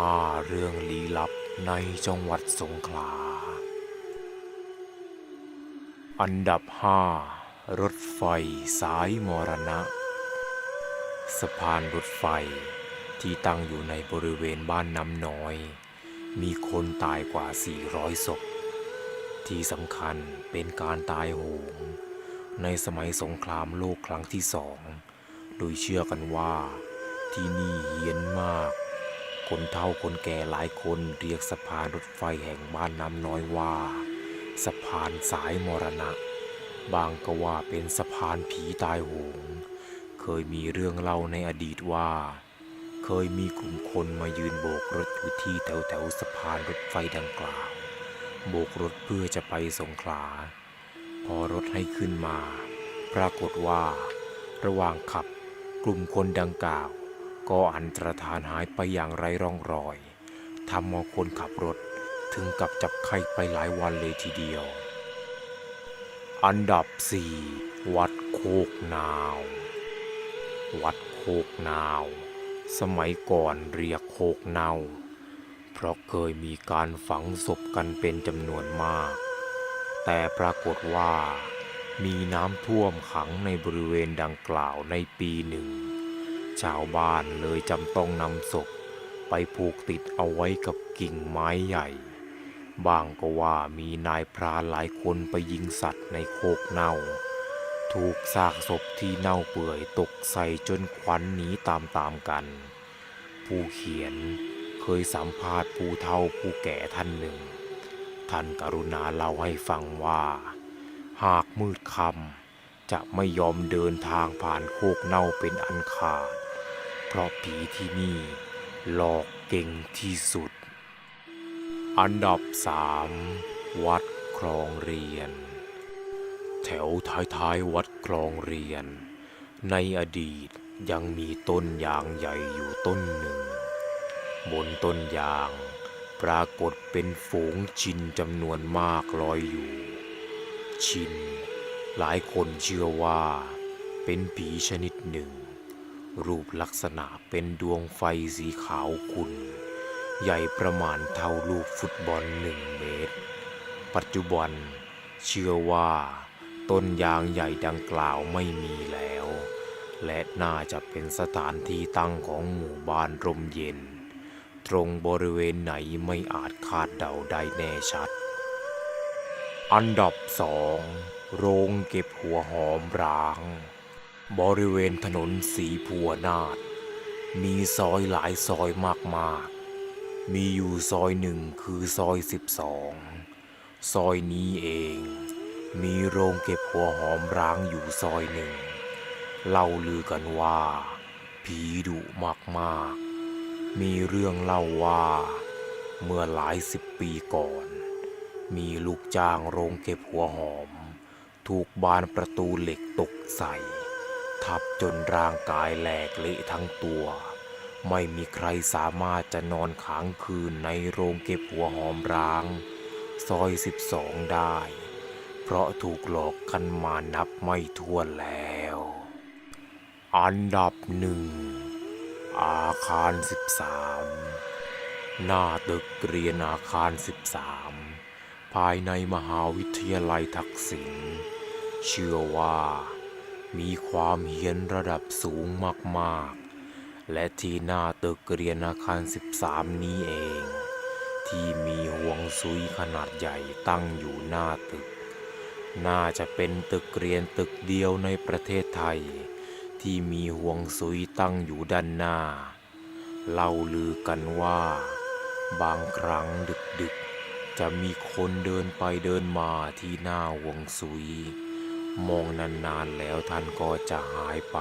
5เรื่องลี้ลับในจังหวัดสงขลา อันดับห้ารถไฟสายมรณะ สะพานรถไฟที่ตั้งอยู่ในบริเวณบ้านน้ำน้อย มีคนตายกว่า 400 ศพ ที่สำคัญเป็นการตายโหง ในสมัยสงครามโลกครั้งที่สอง โดยเชื่อกันว่าที่นี่เฮี้ยนมาก คนเฒ่าคนแก่หลายคนเรียกสะพานรถไฟแห่งบ้านน้ำน้อยว่า สะพานสายมรณะ บางก็ว่าเป็นสะพานผีตายโหง เคยมีเรื่องเล่าในอดีตว่า เคยมีกลุ่มคนมายืนโบกรถอยู่ที่แถวแถวสะพานรถไฟดังกล่าว โบกรถเพื่อจะไปสงขลา พอรถให้ขึ้นมา ปรากฏว่า ระหว่างขับกลุ่มคนดังกล่าว ก็อันตรธานหายไปอย่างไร้ร่องรอยทำเอาคนขับรถถึงกับจับไข้ไปหลายวันเลยทีเดียว อันดับ 4 วัดโคกนาว วัดโคกนาว สมัยก่อนเรียกโคกเนา เพราะเคยมีการฝังศพกันเป็นจำนวนมาก แต่ปรากฏว่ามีน้ำท่วมขังในบริเวณดังกล่าวในปีหนึ่ง ชาวบ้านเลยจำต้องนำศพไปผูกติดเอาไว้กับกิ่งไม้ใหญ่ บางก็ว่ามีนายพรานหลายคนไปยิงสัตว์ในโคกเน่า ถูกซากศพที่เน่าเปื่อยตกใส่จนควันหนีตามๆกัน ผู้เขียนเคยสัมภาษณ์ผู้เฒ่าผู้แก่ท่านหนึ่ง ท่านกรุณาเล่าให้ฟังว่า หากมืดค่ำจะไม่ยอมเดินทางผ่านโคกเน่าเป็นอันขาด เพราะผีที่นี่หลอกเก่งที่สุด อันดับสามวัดคลองเรียน แถวท้ายๆวัดคลองเรียน ในอดีตยังมีต้นยางใหญ่อยู่ต้นหนึ่ง บนต้นยางปรากฏเป็นฝูงชินจำนวนมากลอยอยู่ ชิน หลายคนเชื่อว่า เป็นผีชนิดหนึ่ง รูปลักษณะเป็นดวงไฟสีขาวขุ่น ใหญ่ประมาณเท่าลูกฟุตบอลหนึ่งเมตร ปัจจุบันเชื่อว่า ต้นยางใหญ่ดังกล่าวไม่มีแล้ว และน่าจะเป็นสถานที่ตั้งของหมู่บ้านร่มเย็น ตรงบริเวณไหนไม่อาจคาดเดาได้แน่ชัด อันดับสองโรงเก็บหัวหอมร้าง บริเวณถนนสีพัวนาดมีซอยหลายซอยมากๆ มีอยู่ซอยหนึ่งคือซอย12ซอยนี้เอง มีโรงเก็บหัวหอมร้างอยู่ซอยหนึ่งเล่าลือกันว่า ผีดุมากๆ มีเรื่องเล่าว่า เมื่อหลายสิบปีก่อน มีลูกจ้างโรงเก็บหัวหอม ถูกบานประตูเหล็กตกใส่ ทับจนร่างกายแหลกเละทั้งตัว ไม่มีใครสามารถจะนอนค้างคืนในโรงเก็บหัวหอมร้าง ซอย 12 ได้ เพราะถูกหลอกกันมานับไม่ถ้วนแล้ว อันดับหนึ่ง อาคาร 13 หน้าตึกเรียนอาคาร 13 ภายในมหาวิทยาลัยทักษิณเชื่อว่า มีความเฮี้ยนระดับสูงมากๆ และที่หน้าตึกเรียนอาคาร 13 นี้เอง ที่มีห่วงซุยขนาดใหญ่ตั้งอยู่หน้าตึก น่าจะเป็นตึกเรียนตึกเดียวในประเทศไทย ที่มีห่วงซุยตั้งอยู่ด้านหน้า เล่าลือกันว่า บางครั้งดึกๆ จะมีคนเดินไปเดินมาที่หน้าห่วงซุย มองนานๆแล้วท่านก็จะหายไป